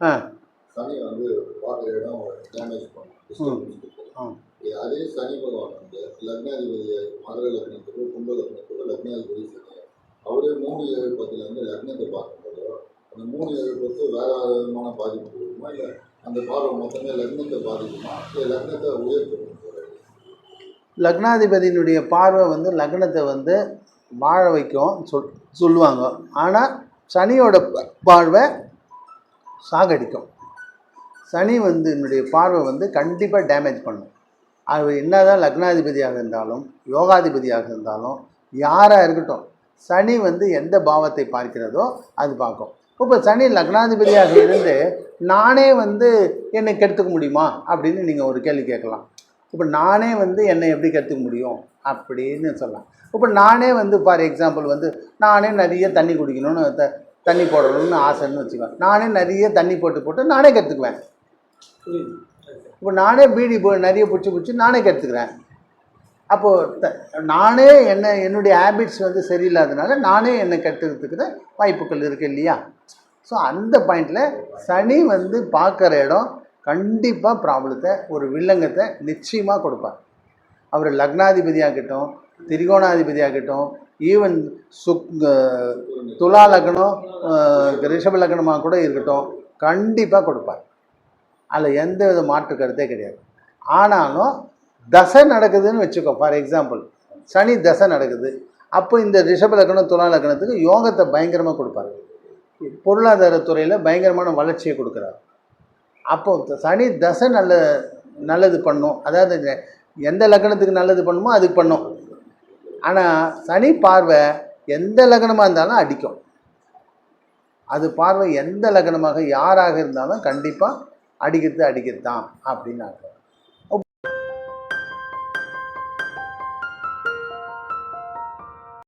ஆ. சனி வந்து பார்க்குற இடம் டேமேஜ் பண்ணும். அதே சனி பகவான் வந்து லக்னாதிபதி மகர லக்னத்துக்கு கும்ப லக்னத்துக்கு லக்னாதிபதி சனி. அவரே மூணு ஏழு பத்துலேருந்து லக்னத்தை பார்க்கும்போது அந்த மூணு ஏழு பத்து வேற விதமான பாதிப்பு கொடுக்குமா இல்லை அந்த பார்வை மொத்தமே லக்னத்தை பாதிக்குமா? இல்லை லக்னத்தை உயர்த்துமா லக்னாதிபதியினுடைய பார்வை வந்து லக்னத்தை வந்து வாழ வைக்கும் சொல் சொல்லுவாங்க. ஆனால் சனியோட ப- பார்வை சாகடிக்கும். சனி வந்து என்னுடைய பார்வை வந்து கண்டிப்பாக டேமேஜ் பண்ணும். அது என்னதான் லக்னாதிபதியாக இருந்தாலும் யோகாதிபதியாக இருந்தாலும் யாராக இருக்கட்டும் சனி வந்து எந்த பாவத்தை பார்க்கிறதோ அது பார்க்கும். இப்போ சனி லக்னாதிபதியாக இருந்து நானே வந்து என்னை கெடுத்துக்க முடியுமா? அப்படின்னு நீங்கள் ஒரு கேள்வி கேட்கலாம். இப்போ நானே வந்து என்னை எப்படி கற்றுக்க முடியும்? அப்படின்னு சொல்லலாம். இப்போ நானே வந்து ஃபார் எக்ஸாம்பிள் வந்து நானே நிறைய தண்ணி குடிக்கணும்னு தண்ணி போடணும்னு ஆசைன்னு வச்சுக்குவேன் நானே நிறைய தண்ணி போட்டு போட்டு நானே கற்றுக்குவேன் இப்போ நானே பீடி போ நிறைய பிடிச்சி பிடிச்சி நானே கற்றுக்குறேன் அப்போது த நானே என்ன என்னுடைய ஹேபிட்ஸ் வந்து சரியில்லாதனால நானே என்னை கற்றுக்கிறதுக்கு வாய்ப்புகள் இருக்குது இல்லையா? ஸோ அந்த பாயிண்டில் சனி வந்து பார்க்குற இடம் கண்டிப்பாக ப்ராப்ளத்தை ஒரு வில்லங்கத்தை நிச்சயமாக கொடுப்பார். அவர் லக்னாதிபதியாகட்டும் திரிகோணாதிபதியாகட்டும் ஈவன் சுக் துலா லக்னம் ரிஷப லக்னமாக கூட இருக்கட்டும் கண்டிப்பாக கொடுப்பார். அதில் எந்த வித மாற்று கருத்தே கிடையாது. ஆனாலும் தசை நடக்குதுன்னு வச்சுக்கோ ஃபார் எக்ஸாம்பிள் சனி தசை நடக்குது. அப்போ இந்த ரிஷப லக்னம் துலா லக்னத்துக்கு யோகத்தை பயங்கரமாக கொடுப்பாரு. பொருளாதாரத்துறையில் பயங்கரமான வளர்ச்சியை கொடுக்குறாரு. அப்போ சனி தசை நல்ல நல்லது பண்ணும். அதாவது இந்த- எந்த லக்னத்துக்கு நல்லது பண்ணுமோ அதுக்கு பண்ணும். ஆனால் சனி பார்வை எந்த லக்னமாக இருந்தாலும் அடிக்கும். அது பார்வை எந்த லக்னமாக யாராக இருந்தாலும் கண்டிப்பாக அடிக்கிறது அடிக்கிறது தான் அப்படின்னு அர்த்தம்.